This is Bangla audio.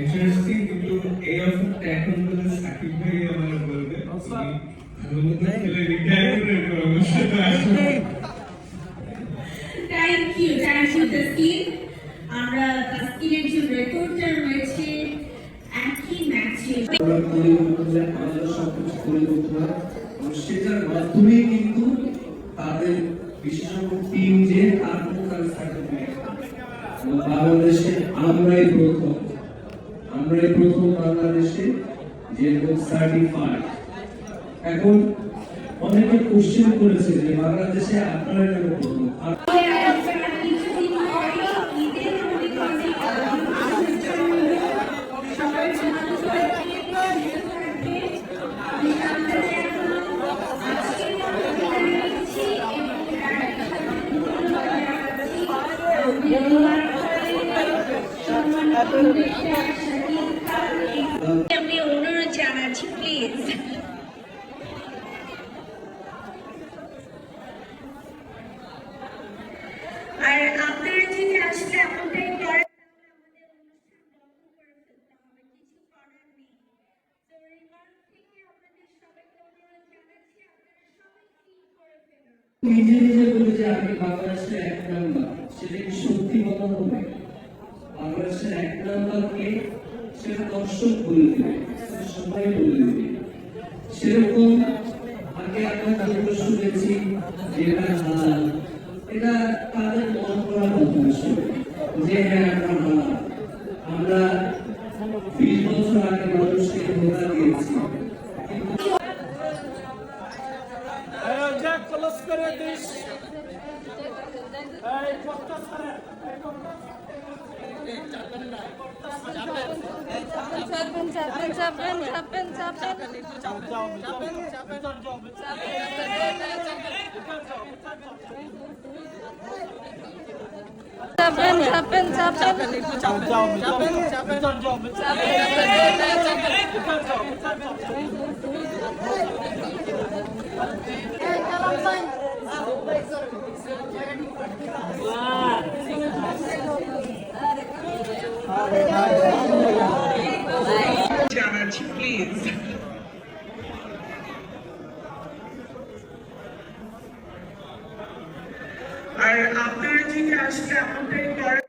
ইন্টারেস্টিং কিন্তু এই অফারটা এখন বলে সাকিব ভাই আমার বলবে। তুমি ভালো মতো খেলে রিটায়ার করে অবশ্যই thank you thank you Taskin আমরা তাসকিনের যে রেকর্ডটা রয়েছে একই ম্যাচে আমরা তৈরি করতে হলে আমাদের সবকিছু তৈরি করতে হয়। এবং সেটার মাধ্যমেই কিন্তু তাদের বিশেষজ্ঞ টিম যে তারপর সার্টিফিকেট বাংলাদেশে আমরাই প্রথম। আমরাই প্রথম বাংলাদেশে যে সার্টিফাইড এখন অনেকে কোশ্চেন করেছে যে বাংলাদেশে আপনারা কেন প্রথম আর কিছুদিন আমি অনুরোধ জানাচ্ছি প্লিজ আর আপনারা যদি আসলে এমনটাই করেন কি নিজে নিজে বলে যে আমি বাংলাদেশের এক নাম্বার, সেটা কি সত্যি কথা হবে বাংলাদেশের এক নাম্বারকে সেটা দর্শক বলে সবাই বলে সেরকম আগে আমরা যেগুলো শুনেছি যে এটা হালাল, এটা তাদের মন করা কথা আসলে যে হ্যাঁ আমরা হালাল। আমরা বিশ বছর আগে মানুষকে ধোকা দিয়েছি। podcast করে। চাপেন চাপেন চাপেন চাপেন চাপেন Wow. জানাচ্ছি প্লিজ আর আপনারা যদি আসলে এমনটাই